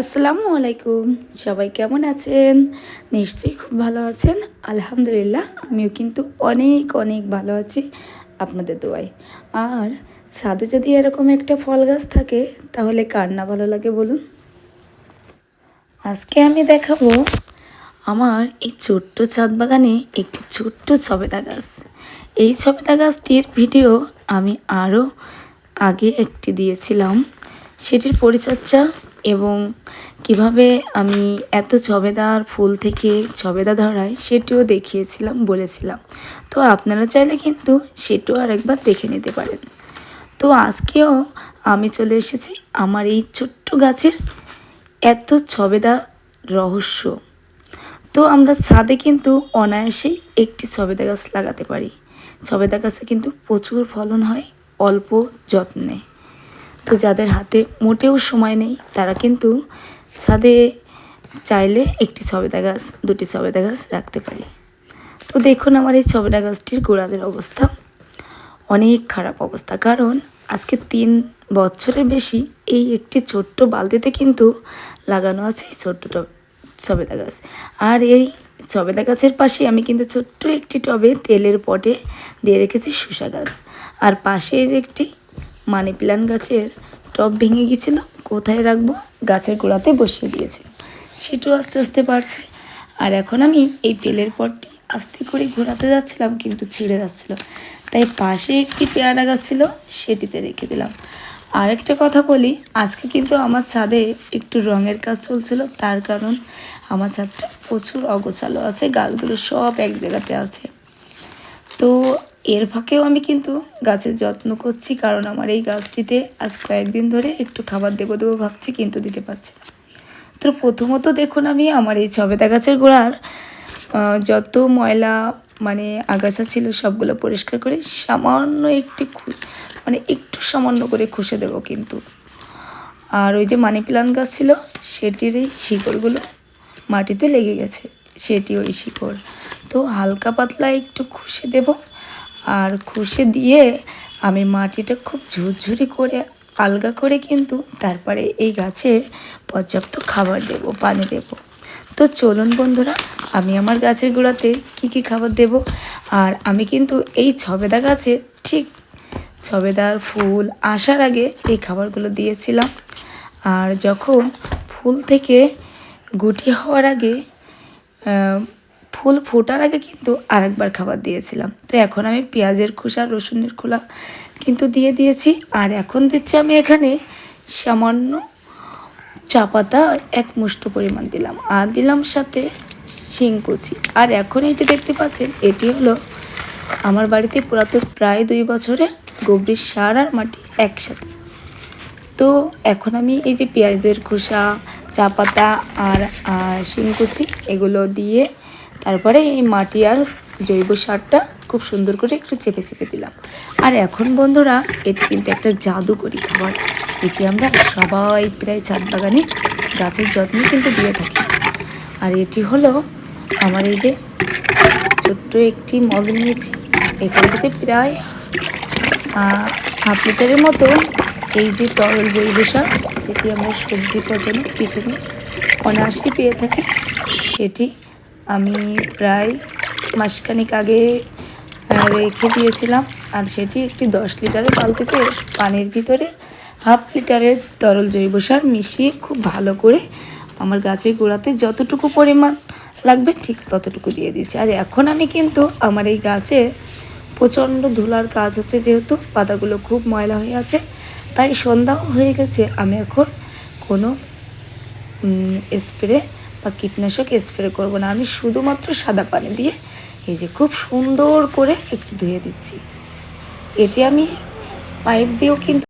আসসালামু আলাইকুম। সবাই কেমন আছেন? নিশ্চয়ই খুব ভালো আছেন। আলহামদুলিল্লাহ, আমিও কিন্তু অনেক অনেক ভালো আছি আপনাদের দোয়ায়। আর ছাদে যদি এরকম একটা ফল গাছ থাকে, তাহলে কার না ভালো লাগে বলুন? আজকে আমি দেখাবো আমার এই ছোট্ট ছাদ বাগানে একটি ছোট্ট সবেদা গাছ। এই সবেদা গাছটির ভিডিও আমি আরও আগে একটি দিয়েছিলাম। সেটির পরিচর্যা এবং কীভাবে আমি এত ছবেদার ফুল থেকে ছবেদা ধরাই সেটিও দেখিয়েছিলাম, বলেছিলাম। তো আপনারা চাইলে কিন্তু সেটিও আরেকবার দেখে নিতে পারেন। তো আজকেও আমি চলে এসেছি আমার এই ছোট্ট গাছের এত ছবেদা রহস্য। তো আমরা ছাদে কিন্তু অনায়াসেই একটি ছবেদা গাছ লাগাতে পারি। ছবেদা গাছে কিন্তু প্রচুর ফলন হয়, অল্প যত্নে। তো যাদের হাতে মোটেও সময় নেই, তারা কিন্তু ছাদে চাইলে একটি সবেদা গাছ, দুটি সবেদা গাছ রাখতে পারি। তো দেখুন আমার এই সবেদা গাছটির গোড়াদের অবস্থা। অনেক খারাপ অবস্থা। কারণ আজকে তিন বছরের বেশি এই একটি ছোট্ট বালতিতে কিন্তু লাগানো আছে এই ছোট্ট টব সবেদা গাছ। আর এই সবেদা গাছের পাশে আমি কিন্তু ছোট্ট একটি টবে তেলের পটে দিয়ে রেখেছি শসা গাছ। আর পাশে যে একটি মানি প্ল্যান্ট গাছের টব ভেঙে গিয়েছিল, কোথায় রাখব? গাছের গোড়াতে বসিয়ে দিয়েছে। সেটাও আস্তে আস্তে বাড়ছে। আর এখন আমি এই তেলের পটটি আস্তে করে ঘোরাতে যাচ্ছিলাম, কিন্তু ছিঁড়ে যাচ্ছিল। তাই পাশে একটি পেয়ারা গাছ ছিল, সেটিতে রেখে দিলাম। আরেকটা কথা বলি, আজকে কিন্তু আমার ছাদে একটু রঙের কাজ চলছিল, তার কারণ আমার ছাদটা প্রচুর অগোছালো আছে, গাছগুলো সব এক জায়গাতে আছে। তো এর ফাঁকেও আমি কিন্তু গাছের যত্ন করছি, কারণ আমার এই গাছটিতে আজ কয়েকদিন ধরে একটু খাবার দেবো দেবো ভাবছি, কিন্তু দিতে পারছি তো প্রথমত দেখুন আমি আমার এই ছবেদা গাছের গোড়ার যত ময়লা মানে আগাছা ছিল সবগুলো পরিষ্কার করে সামান্য একটি মানে একটু সামান্য করে খুশে দেবো কিন্তু। আর ওই যে মানি প্লান্ট গাছ ছিল, সেটির এই শিকড়গুলো মাটিতে লেগে গেছে, সেটি ওই শিকড়। তো হালকা পাতলা একটু খুশে দেব আর খুশে দিয়ে আমি মাটিটা খুব ঝুরঝুরি করে, আলগা করে কিন্তু তারপরে এই গাছে পর্যাপ্ত খাবার দেব, পানি দেব। তো চলুন বন্ধুরা, আমি আমার গাছের গোড়াতে কি কি খাবার দেব? আর আমি কিন্তু এই ছবেদা গাছে ঠিক ছবেদার ফুল আসার আগে এই খাবারগুলো দিয়েছিলাম। আর যখন ফুল থেকে গুটি হওয়ার আগে ফুল ফোটার আগে কিন্তু আরেকবার খাবার দিয়েছিলাম। তো এখন আমি পেঁয়াজের খোসা, রসুনের খোলা কিন্তু দিয়ে দিয়েছি। আর এখন দিচ্ছি আমি এখানে সামান্য চা পাতা, এক মুষ্ট পরিমাণ দিলাম। আর দিলাম সাথে শিংকুচি আর এখন এটি দেখতে পাচ্ছেন, এটি হলো আমার বাড়িতে পুরাতন প্রায় দুই বছরের গোবরের সার আর মাটি একসাথে। তো এখন আমি এই যে পেঁয়াজের খোসা, চা পাতা আর শিংকুচি এগুলো দিয়ে তারপরে এই মাটি আর জৈব সারটা খুব সুন্দর করে একটু চেপে চেপে দিলাম। আর এখন বন্ধুরা, এটি কিন্তু একটা জাদুকরি খাবার। এটি আমরা সবাই প্রায় ছাদ বাগানে গাছের যত্ন কিন্তু দিয়ে থাকি। আর এটি হলো আমার এই যে ছোট্ট একটি মগ নিয়েছি। এখান থেকে প্রায় হাফ লিটারের মতো এই যে তরল জৈব সার, যেটি আমরা সবজি পচনে, কিচেনে অনায়াসে পেয়ে থাকি, সেটি আমি প্রায় মাসখানিক আগে রেখে দিয়েছিলাম। আর সেটি একটি দশ লিটারের বালতিতে পানির ভিতরে হাফ লিটারের তরল জৈব সার মিশিয়ে খুব ভালো করে আমার গাছের গোড়াতে যতটুকু পরিমাণ লাগবে ঠিক ততটুকু দিয়ে দিচ্ছি আর এখন আমি কিন্তু আমার এই গাছে প্রচণ্ড ধুলার কাজ হচ্ছে যেহেতু পাতাগুলো খুব ময়লা হয়ে আছে, তাই সন্ধ্যাও হয়ে গেছে। আমি এখন কোনো স্প্রে বা কীটনাশক স্প্রে করব না। আমি শুধুমাত্র সাদা পানি দিয়ে এই যে খুব সুন্দর করে একটু ধুয়ে দিচ্ছি। এটি আমি পাইপ দিয়েও কিন্তু